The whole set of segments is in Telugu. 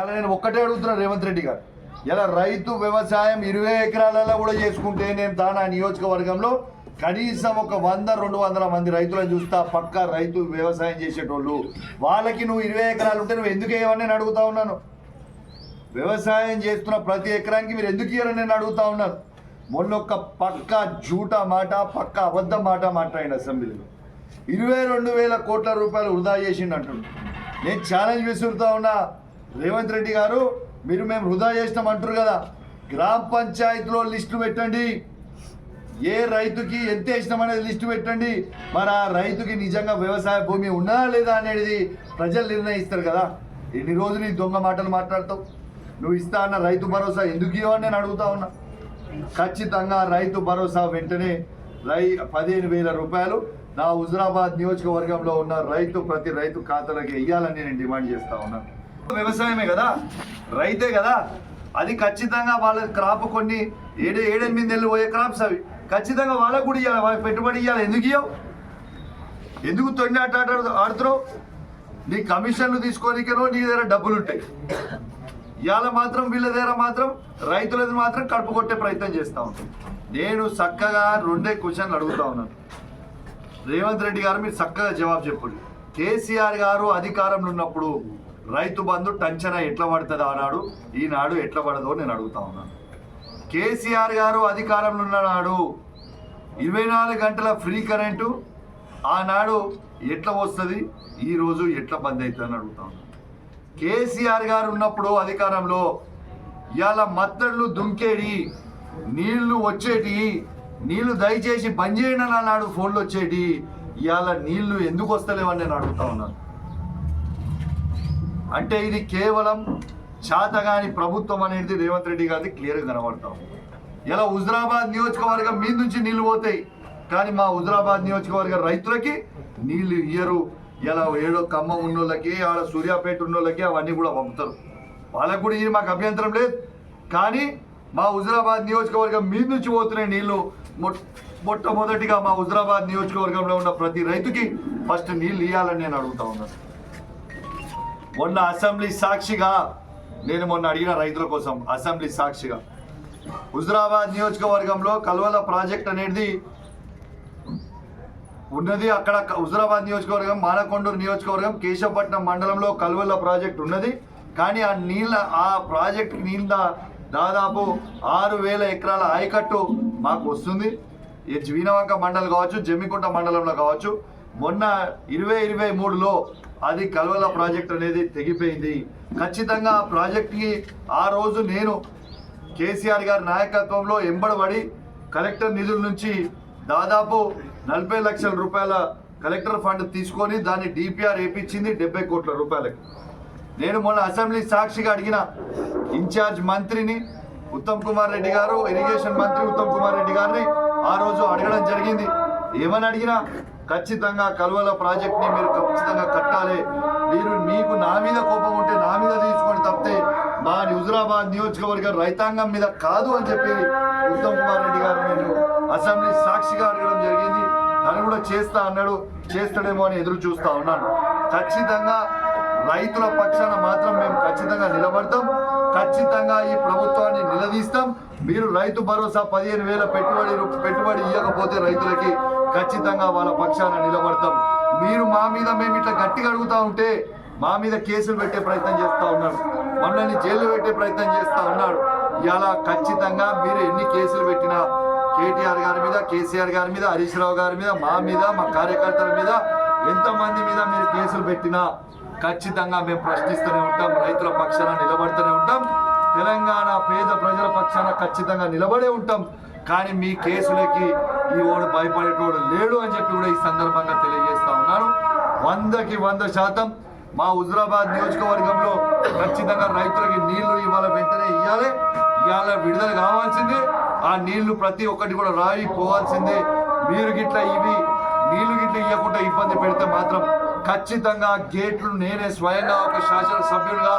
ఇవాళ నేను ఒక్కటే అడుగుతున్నాను రేవంత్ రెడ్డి గారు. ఇలా రైతు వ్యవసాయం ఇరవై ఎకరాలలో కూడా చేసుకుంటే నేను దాని నియోజకవర్గంలో కనీసం ఒక వంద రెండు వందల మంది రైతులను చూస్తా పక్క రైతు వ్యవసాయం చేసేటోళ్ళు. వాళ్ళకి నువ్వు ఇరవై ఎకరాలు ఉంటే నువ్వు ఎందుకు ఇవ్వని నేను అడుగుతా ఉన్నాను. వ్యవసాయం చేస్తున్న ప్రతి ఎకరానికి మీరు ఎందుకు ఇవ్వరని నేను అడుగుతా ఉన్నాను. మొన్న ఒక పక్క జూట మాట పక్క అబద్ధ మాట మాట్లాడిన అసెంబ్లీలో. ఇరవై రెండు వేల కోట్ల రూపాయలు వృధా చేసిండు అంటున్నాడు నేను ఛాలెంజ్ విసురుతా ఉన్నా. రేవంత్ రెడ్డి గారు మీరు మేము వృధా చేసినాం అంటారు కదా. గ్రామ పంచాయతీలో లిస్టు పెట్టండి. ఏ రైతుకి ఎంత వేసినాం అనేది లిస్టు పెట్టండి. మరి ఆ రైతుకి నిజంగా వ్యవసాయ భూమి ఉన్నా లేదా అనేది ప్రజలు నిర్ణయిస్తారు కదా. ఎన్ని రోజులు నీ దొంగ మాటలు మాట్లాడతావు? నువ్వు ఇస్తా అన్న రైతు భరోసా ఎందుకు ఇవ్వని నేను అడుగుతా ఉన్నా. ఖచ్చితంగా రైతు భరోసా వెంటనే రై పదిహేను వేల రూపాయలు నా హుజరాబాద్ నియోజకవర్గంలో ఉన్న రైతు ప్రతి రైతు ఖాతాలకి వెయ్యాలని నేను డిమాండ్ చేస్తా ఉన్నాను వ్యవసాయమే కదా? రైతే కదా? అది ఖచ్చితంగా వాళ్ళ క్రాప్ కొన్ని ఏడు ఏడెనిమిది నెలలు పోయే క్రాప్స్ అవి. ఖచ్చితంగా వాళ్ళకు కూడా ఇవ్వాలి వాళ్ళకి పెట్టుబడి ఇవ్వాలి ఎందుకు ఇవ్వవు ఎందుకు తొండి ఆట ఆట ఆడుతున్నావు? నీ కమిషన్లు తీసుకోనికనో నీ దగ్గర డబ్బులు ఉంటాయి. ఇవాళ మాత్రం వీళ్ళ దగ్గర మాత్రం రైతులది మాత్రం కడుపు కొట్టే ప్రయత్నం చేస్తా ఉంటాం. నేను చక్కగా రెండే క్వశ్చన్లు అడుగుతా ఉన్నాను. రేవంత్ రెడ్డి గారు మీరు చక్కగా జవాబు చెప్పండి. కేసీఆర్ గారు అధికారంలో ఉన్నప్పుడు రైతు బంధు టంచన ఎట్లా పడుతుంది ఆనాడు? ఈనాడు ఎట్లా పడదో నేను అడుగుతా ఉన్నాను కేసీఆర్ గారు అధికారంలో ఉన్న నాడు ఇరవై నాలుగు గంటల ఫ్రీ కరెంటు ఆనాడు ఎట్లా వస్తుంది? ఈరోజు ఎట్లా బంద్ అవుతుంది అని అడుగుతా ఉన్నాను కేసీఆర్ గారు ఉన్నప్పుడు అధికారంలో ఇవాళ మత్తళ్ళు దుంకేటి నీళ్ళు వచ్చేటి నీళ్ళు దయచేసి బంద్ చేయండి అన్నాడు ఫోన్లు వచ్చేటి. ఇవాళ నీళ్ళు ఎందుకు వస్తలేవని నేను అడుగుతా ఉన్నాను అంటే ఇది కేవలం చాతగాని ప్రభుత్వం అనేది రేవంత్ రెడ్డి గారిది క్లియర్గా కనబడతాం ఇలా హుజరాబాద్ నియోజకవర్గం మీద నుంచి నీళ్ళు పోతాయి. కానీ మా హుజరాబాద్ నియోజకవర్గ రైతులకి నీళ్ళు ఇయ్యరు. ఇలా ఏడో ఖమ్మం ఉన్నోళ్ళకి ఆడ సూర్యాపేట ఉన్నోళ్ళకి అవన్నీ కూడా పంపుతారు. వాళ్ళకు కూడా ఇది మాకు అభ్యంతరం లేదు. కానీ మా హుజరాబాద్ నియోజకవర్గం మీద నుంచి పోతున్నాయి నీళ్ళు మొట్టమొదటిగా మా హుజరాబాద్ నియోజకవర్గంలో ఉన్న ప్రతి రైతుకి ఫస్ట్ నీళ్ళు ఇవ్వాలని నేను అడుగుతా ఉన్నాను. మొన్న అసెంబ్లీ సాక్షిగా నేను మొన్న అడిగిన రైతుల కోసం అసెంబ్లీ సాక్షిగా. హుజరాబాద్ నియోజకవర్గంలో కల్వల ప్రాజెక్ట్ అనేది ఉన్నది. అక్కడ హుజరాబాద్ నియోజకవర్గం మానకొండూరు నియోజకవర్గం కేశవపట్నం మండలంలో కల్వల ప్రాజెక్ట్ ఉన్నది. కానీ ఆ నీళ్ళ ఆ ప్రాజెక్ట్ నీళ్ళ దాదాపు ఆరు వేల ఎకరాల ఆయకట్టు మాకు వస్తుంది. ఈ జీనవంక మండలం కావచ్చు జమ్మికుంట మండలంలో కావచ్చు. మొన్న ఇరవై ఇరవై మూడులో అది కల్వల ప్రాజెక్ట్ అనేది తెగిపోయింది. ఖచ్చితంగా ఆ ప్రాజెక్ట్కి ఆ రోజు నేను కేసీఆర్ గారి నాయకత్వంలో ఎంబడబడి కలెక్టర్ నిధుల నుంచి దాదాపు నలభై లక్షల రూపాయల కలెక్టర్ ఫండ్ తీసుకొని దాన్ని డిపిఆర్ వేయించింది డెబ్బై కోట్ల రూపాయలకి. నేను మొన్న అసెంబ్లీ సాక్షిగా అడిగిన ఇన్ఛార్జ్ మంత్రిని ఉత్తమ్ కుమార్ రెడ్డి గారు ఇరిగేషన్ మంత్రి ఉత్తమ్ కుమార్ రెడ్డి గారిని ఆ రోజు అడగడం జరిగింది. ఏమని అడిగినా ఖచ్చితంగా కల్వల ప్రాజెక్ట్ని మీరు ఖచ్చితంగా కట్టాలి. మీరు మీకు నా మీద కోపం ఉంటే నా మీద తీసుకొని తప్పితే మా హుజురాబాద్ నియోజకవర్గ రైతాంగం మీద కాదు అని చెప్పి ఉత్తమ్ కుమార్ రెడ్డి గారు నేను అసెంబ్లీ సాక్షిగా అడగడం జరిగింది. తను కూడా చేస్తా అన్నాడు. చేస్తాడేమో అని ఎదురు చూస్తా ఉన్నాను. ఖచ్చితంగా రైతుల పక్షాన మాత్రం మేము ఖచ్చితంగా నిలబడతాం. ఖచ్చితంగా ఈ ప్రభుత్వాన్ని నిలదీస్తాం. మీరు రైతు భరోసా పదిహేను వేల పెట్టుబడి పెట్టుబడి ఇవ్వకపోతే రైతులకి ఖచ్చితంగా వాళ్ళ పక్షాన నిలబడతాం. మీరు మా మీద మేము ఇట్లా గట్టిగా అడుగుతా ఉంటే మా మీద కేసులు పెట్టే ప్రయత్నం చేస్తా ఉన్నాడు. మమ్మల్ని జైలు పెట్టే ప్రయత్నం చేస్తా ఉన్నాడు. ఇలా ఖచ్చితంగా మీరు ఎన్ని కేసులు పెట్టినా కేటీఆర్ గారి మీద కేసీఆర్ గారి మీద హరీష్ రావు గారి మీద మా మీద మా కార్యకర్తల మీద ఎంతమంది మీద మీరు కేసులు పెట్టినా ఖచ్చితంగా మేము ప్రశ్నిస్తూనే ఉంటాం రైతుల పక్షాన నిలబడుతూనే ఉంటాం తెలంగాణ పేద ప్రజల పక్షాన ఖచ్చితంగా నిలబడే ఉంటాం. కానీ మీ కేసులకి ఈ ఓడు భయపడేటోడు లేడు అని చెప్పి కూడా ఈ సందర్భంగా తెలియజేస్తా ఉన్నాను. వందకి వంద శాతం మా హుజరాబాద్ నియోజకవర్గంలో ఖచ్చితంగా రైతులకి నీళ్ళు ఇవాళ వెంటనే ఇవ్వాలి ఇవాళ విడుదల కావాల్సిందే. ఆ నీళ్ళు ప్రతి ఒక్కటి కూడా రాయి పోవాల్సిందే మీరు గిట్ల ఇవి నీళ్ళు గిట్ల ఇవ్వకుండా ఇబ్బంది పెడితే మాత్రం ఖచ్చితంగా గేట్లు నేనే స్వయంగా ఒక శాసనసభ్యుడిగా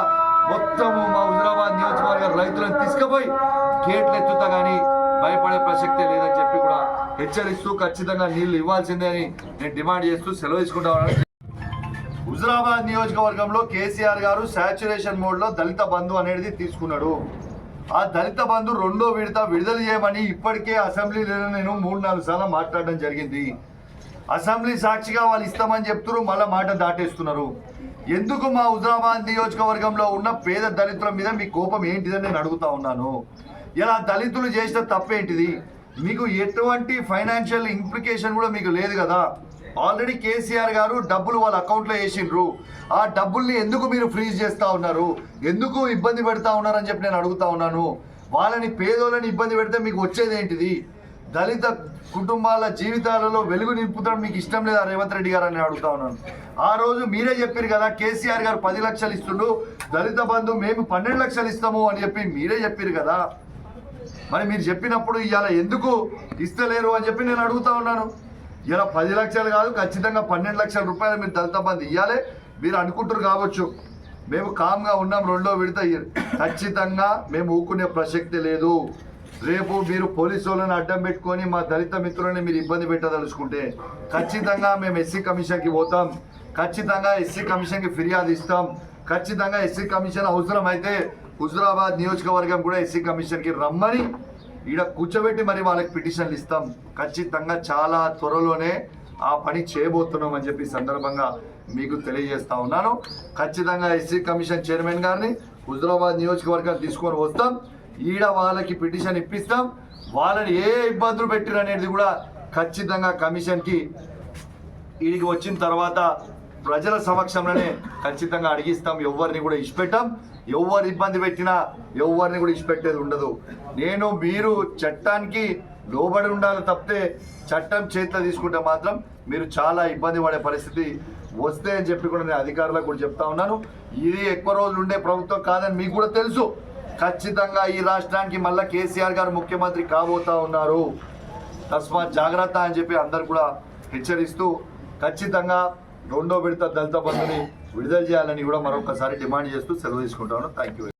మొత్తము మా హుజరాబాద్ నియోజకవర్గ రైతులను తీసుకుపోయి గేట్లు ఎత్తుతా కానీ భయపడే ప్రసక్తే లేదని చెప్పి కూడా హెచ్చరిస్తూ ఖచ్చితంగా నీళ్ళు ఇవ్వాల్సిందే అని నేను డిమాండ్ చేస్తూ సెలవు తీసుకుంటా హుజరాబాద్ నియోజకవర్గంలో కేసీఆర్ గారు శాచురేషన్ మోడ్లో దళిత బంధు అనేది తీసుకున్నాడు. ఆ దళిత బంధు రెండో విడత విడుదల చేయమని ఇప్పటికే అసెంబ్లీలో నేను మూడు నాలుగు సార్లు మాట్లాడడం జరిగింది. అసెంబ్లీ సాక్షిగా వాళ్ళు ఇస్తామని చెప్తున్నారు మళ్ళీ మాట దాటేస్తున్నారు. ఎందుకు మా హుజరాబాద్ నియోజకవర్గంలో ఉన్న పేద దళితుల మీద మీ కోపం ఏంటిదని నేను అడుగుతా ఉన్నాను. ఇలా దళితులు చేసిన తప్పేంటిది? మీకు ఎటువంటి ఫైనాన్షియల్ ఇంప్లికేషన్ కూడా మీకు లేదు కదా? ఆల్రెడీ కేసీఆర్ గారు డబ్బులు వాళ్ళ అకౌంట్లో వేసిండ్రు. ఆ డబ్బుల్ని ఎందుకు మీరు ఫ్రీజ్ చేస్తూ ఉన్నారు? ఎందుకు ఇబ్బంది పెడతా ఉన్నారని చెప్పి నేను అడుగుతా ఉన్నాను. వాళ్ళని పేదోళ్ళని ఇబ్బంది పెడితే మీకు వచ్చేది ఏంటిది? దళిత కుటుంబాల జీవితాలలో వెలుగు నింపుతాం మీకు ఇష్టం లేదా రేవంత్ రెడ్డి గారు అని అడుగుతా ఉన్నాను. ఆ రోజు మీరే చెప్పారు కదా కేసీఆర్ గారు పది లక్షలు ఇస్తుండు దళిత బంధు మేము పన్నెండు లక్షలు ఇస్తాము అని చెప్పి మీరే చెప్పారు కదా. మరి మీరు చెప్పినప్పుడు ఇవాళ ఎందుకు ఇస్తలేరు అని చెప్పి నేను అడుగుతా ఉన్నాను. ఇలా పది లక్షలు కాదు ఖచ్చితంగా పన్నెండు లక్షల రూపాయలు మీరు దళిత బంధు ఇవ్వాలి మీరు అనుకుంటారు కావచ్చు. మేము కామ్గా ఉన్నాం రెండో విడత ఖచ్చితంగా మేము ఊకునే ప్రసక్తి లేదు. రేపు మీరు పోలీసు వాళ్ళని అడ్డం పెట్టుకొని మా దళిత మిత్రులని మీరు ఇబ్బంది పెట్టదలుచుకుంటే ఖచ్చితంగా మేము ఎస్సీ కమిషన్కి పోతాం. ఖచ్చితంగా ఎస్సీ కమిషన్కి ఫిర్యాదు ఇస్తాం. ఖచ్చితంగా ఎస్సీ కమిషన్ అవసరమైతే హుజురాబాద్ నియోజకవర్గం కూడా ఎస్సీ కమిషన్కి రమ్మని ఈడ కూర్చోబెట్టి మరి వాళ్ళకి పిటిషన్లు ఇస్తాం. ఖచ్చితంగా చాలా త్వరలోనే ఆ పని చేయబోతున్నాం అని చెప్పి సందర్భంగా మీకు తెలియజేస్తా ఉన్నాను. ఖచ్చితంగా ఎస్సీ కమిషన్ చైర్మన్ గారిని హుజురాబాద్ నియోజకవర్గం తీసుకొని వస్తాం. ఈడ వాళ్ళకి పిటిషన్ ఇప్పిస్తాం. వాళ్ళని ఏ ఇబ్బందులు పెట్టిరనేది కూడా ఖచ్చితంగా కమిషన్కి ఈడికి వచ్చిన తర్వాత ప్రజల సమక్షంలోనే ఖచ్చితంగా అడిగిస్తాం. ఎవరిని కూడా ఇచ్చిపెట్టాం. ఎవరు ఇబ్బంది పెట్టినా ఎవరిని కూడా ఇచ్చిపెట్టేది ఉండదు. నేను మీరు చట్టానికి లోబడి ఉండాలి తప్పితే చట్టం చేతిలో తీసుకుంటే మాత్రం మీరు చాలా ఇబ్బంది పడే పరిస్థితి వస్తే అని చెప్పి కూడా నేను అధికారులకు కూడా చెప్తా ఉన్నాను. ఇది ఎక్కువ రోజులు ఉండే ప్రభుత్వం కాదని మీకు కూడా తెలుసు. ఖచ్చితంగా ఈ రాష్ట్రానికి మళ్ళీ కేసీఆర్ గారు ముఖ్యమంత్రి కాబోతా ఉన్నారు. తస్మాత్ జాగ్రత్త అని చెప్పి అందరు కూడా హెచ్చరిస్తూ ఖచ్చితంగా రెండో విడత దళిత బంధుని విడుదల చేయాలని కూడా మరొకసారి డిమాండ్ చేస్తూ సెలవు తీసుకుంటాను థ్యాంక్ యూ